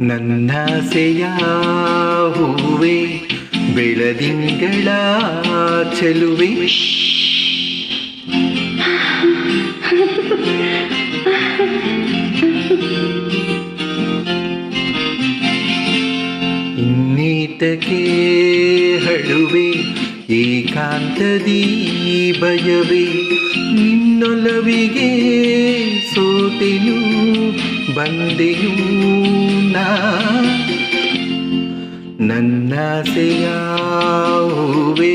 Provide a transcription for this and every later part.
ನನ್ನಾಸೆಯ ಹೂವೆ ಬೆಳದಿಂಗಳ ಚೆಲುವೆ. ಇನ್ನೀತಕ್ಕೆ ಹಳುವೆ ಏಕಾಂತದಿ ಭಯವೇ. ನಿನ್ನೊಲವಿಗೆ ಸೋತೆನು ಬಂದೆನು ನನ್ನಾಸೆಯ ಹೂವೆ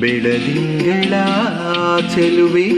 ಬೆಳದಿಂಗಳ ಚೆಲುವೆ.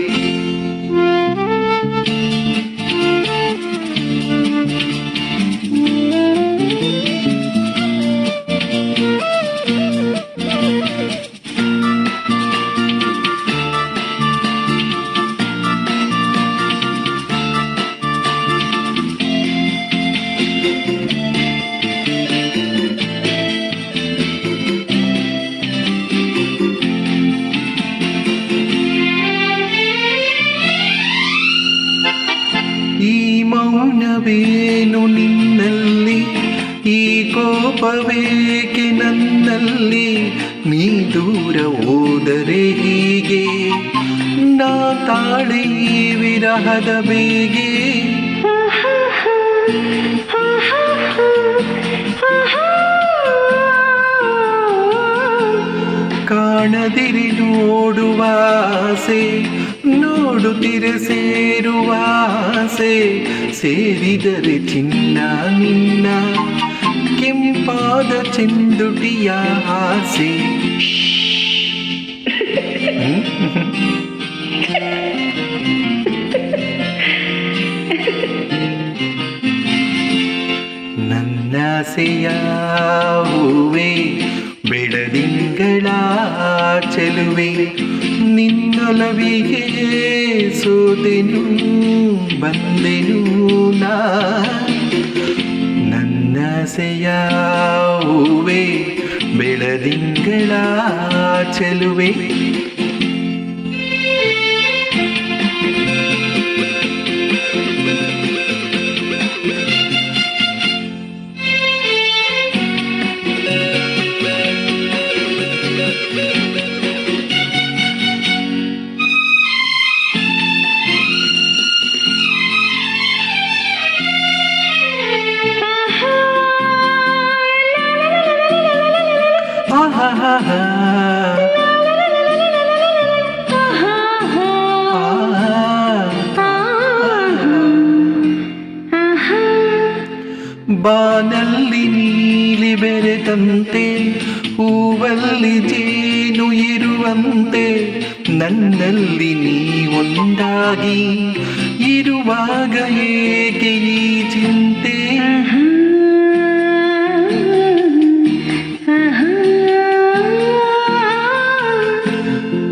ನಿನ್ನಲ್ಲಿ ಈ ಕೋಪವೇಕೆ ನನ್ನಲ್ಲಿ? ನೀ ದೂರ ಹೋದರೆ ಹೀಗೆ? ನಾ ತಾಳೆ ವಿರಹದ ಬೇಗೆ? ಕಾಣದಿರಿ ನೋಡುವ ಆಸೆ ನೋಡುತ್ತಿರೆ ಸೇರುವ ಆಸೆ ಸೇರಿದರೆ ಚಿನ್ನ ನಿನ್ನ. ಕೆಂಪಾದ ಚೆಂದುಟಿಯ ಆಸೆ. ನನ್ನಾಸೆಯ ಹೂವೆ ಬೆಳದಿಂಗಳ ಚೆಲುವೆ ನಿನ್ನೊಲವಿಗೆ ಸೋತೆನು ಬಂದೆನು ನಾ. ನನ್ನಾಸೆಯ ಬೆಳದಿಂಗಳ ಚೆಲುವೆ ಬಾನಲ್ಲಿ ನೀಲಿ ಬೆರೆತಂತೆ, ಹೂವಲ್ಲಿ ಜೇನು ಇರುವಂತೆ, ನನ್ನಲ್ಲಿ ನೀ ಒಂದಾಗಿ ಇರುವಾಗ ಏಕೆ ಈ ಚಿಂತೆ?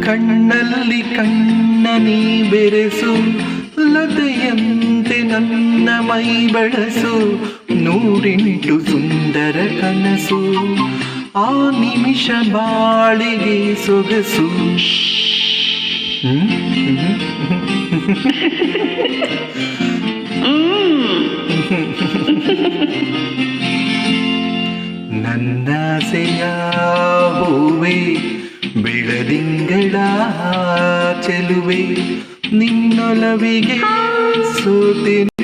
ಕಣ್ಣಲ್ಲಿ ಕಣ್ಣ ನೀ ಬೆರೆಸು, ಲತೆಯಂತೆ ನನ್ನ ಮೈ ಬೆಳಸು ನೂರೆಂಟು ಸುಂದರ ಕನಸು ಆ ನಿಮಿಷ ಬಾಳಿಗೆ ಸೊಗಸು ಹ್ಮ್? ನನ್ನಾಸೆಯ ಹೂವೆ ಬೆಳದಿಂಗಳ ಚೆಲುವೆ ನಿನ್ನೊಲವಿಗೆ ಸೋತೆನು ಬಂದ